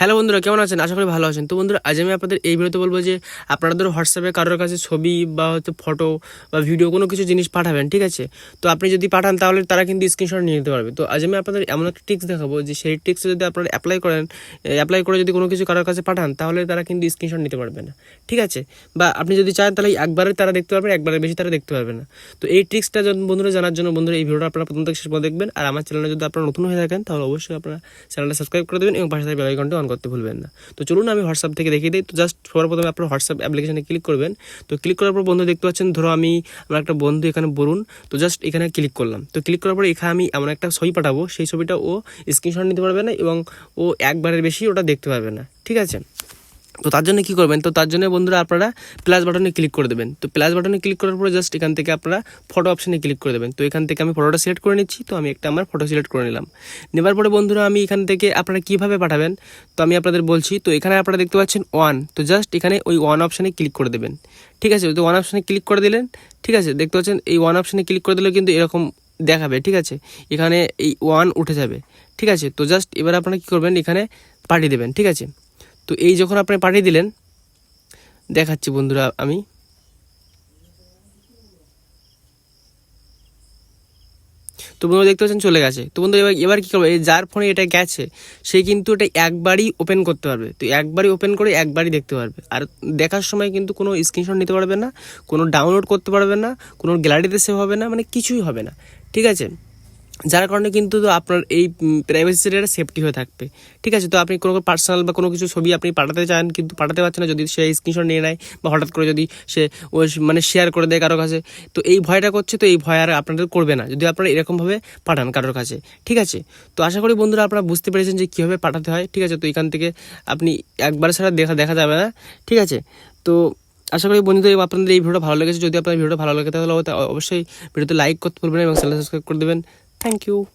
Hello বন্ধুরা, কেমন আছেন? আশা করি ভালো আছেন। তো বন্ধুরা, আজ আমি আপনাদের এই ভিডিওতে বলব যে আপনারা ধরো হোয়াটসঅ্যাপে কারোর কাছে ছবি বা হচ্ছে ফটো বা ভিডিও কোনো কিছু জিনিস পাঠাবেন, ঠিক আছে? তো আপনি যদি পাঠান, তাহলে তারা কিন্তু স্ক্রিনশট নিয়ে নিতে পারবে। তো আজ আমি আপনাদের এমন একটা টিক্স দেখাবো যে সেই টিক্স যদি আপনারা অ্যাপ্লাই করেন অ্যাপ্লাই করে যদি কোনো কিছু কারোর কাছে পাঠান, তাহলে তারা কিন্তু স্ক্রিনশট নিতে পারবে না, ঠিক আছে? বা আপনি যদি চান, তাহলে একবারে তারা দেখতে পারবেন একবারের বেশি তারা দেখতে পারবে না। তো এই ট্রিক্সটা বন্ধুরা, জানার জন্য বন্ধুরা এই ভিডিওটা আপনারা প্রথম থেকে শেষ পর্যন্ত দেখবেন। আর আমার চ্যানেলে যদি আপনারা নতুন হয়ে থাকেন, তাহলে অবশ্যই আপনারা চ্যানেলটা সাবস্ক্রাইব করে দেবেন এবং পাশে থাকা বেল আইকনটা অন করতে ভুলবেন না। তো চলুন আমি হোয়াটসঅ্যাপ থেকে দেখিয়ে দিই। তো জাস্ট সবার প্রথমে আপনার হোয়াটসঅ্যাপ অ্যাপ্লিকেশনে ক্লিক করবেন। তো ক্লিক করার পর বন্ধু দেখতে পাচ্ছেন, ধরো আমি আমার একটা বন্ধু এখানে বলুন। তো জাস্ট এখানে ক্লিক করলাম। তো ক্লিক করার পর এখানে আমি এমন একটা ছবি পাঠাবো। সেই ছবিটা ও স্ক্রিনশট নিতে পারবে না এবং ও একবারের বেশি ওটা দেখতে পারবে না। ঠিক আছে? তো তার জন্য কী করবেন? তো তার জন্য বন্ধুরা আপনারা প্লাস বাটনে ক্লিক করে দেবেন। তো প্লাস বাটনে ক্লিক করার পরে জাস্ট এখান থেকে আপনারা ফটো অপশানে ক্লিক করে দেবেন। তো এখান থেকে আমি ফটোটা সিলেক্ট করে নিচ্ছি। তো আমি একটা আমার ফটো সিলেক্ট করে নিলাম। নেবার পরে বন্ধুরা আমি এখান থেকে আপনারা কীভাবে পাঠাবেন? তো আমি আপনাদের বলছি, তো এখানে আপনারা দেখতে পাচ্ছেন ওয়ান তো জাস্ট এখানে ওই ওয়ান অপশানে ক্লিক করে দেবেন। ঠিক আছে? তো ওয়ান অপশানে ক্লিক করে দিলেন। ঠিক আছে? দেখতে পাচ্ছেন এই ওয়ান অপশানে ক্লিক করে দিলে কিন্তু এরকম দেখাবে। ঠিক আছে? এখানে এই ওয়ান উঠে যাবে। ঠিক আছে? তো জাস্ট এবার আপনারা কী করবেন? এখানে পাঠিয়ে দেবেন। ঠিক আছে? তো এই যখন আপনি পাঠিয়ে দিলেন, দেখাচ্ছি বন্ধুরা আমি। তো বন্ধুরা দেখতে পাচ্ছেন চলে গেছে। তো বন্ধু এবার এবার কী করব? এই যার ফোনে এটা গেছে, সে কিন্তু এটা একবারই ওপেন করতে পারবে। তো একবারই ওপেন করে একবারই দেখতে পারবে। আর দেখার সময় কিন্তু কোনো স্ক্রিনশট নিতে পারবে না, কোনো ডাউনলোড করতে পারবে না, কোনো গ্যালারিতে সেভ হবে না মানে কিছুই হবে না। ঠিক আছে? যার কারণে কিন্তু আপনার এই প্রাইভেসি একটা সেফটি হয়ে থাকবে। ঠিক আছে? তো আপনি কোনো পার্সোনাল বা কোনো কিছু ছবি আপনি পাঠাতে চান, কিন্তু পাঠাতে পারছেন না, যদি সে স্ক্রিনশট নিয়ে নেয় বা হঠাৎ করে যদি সে মানে শেয়ার করে দেয় কারোর কাছে, তো এই ভয়টা করছে, তো এই ভয় আর আপনাদের করবে না, যদি আপনারা এরকমভাবে পাঠান কারোর কাছে। ঠিক আছে? তো আশা করি বন্ধুরা আপনারা বুঝতে পেরেছেন যে কীভাবে পাঠাতে হয়। ঠিক আছে? তো এখান থেকে আপনি একবার ছাড়া দেখা দেখা যাবে না। ঠিক আছে? তো আশা করি বন্ধুদের আপনাদের এই ভিডিওটা ভালো লেগেছে। যদি আপনার ভিডিওটা ভালো লাগে, তাহলে অবশ্যই ভিডিওতে লাইক করতে ভুলবেন এবং চ্যানেল সাবস্ক্রাইব করে দেবেন। Thank you.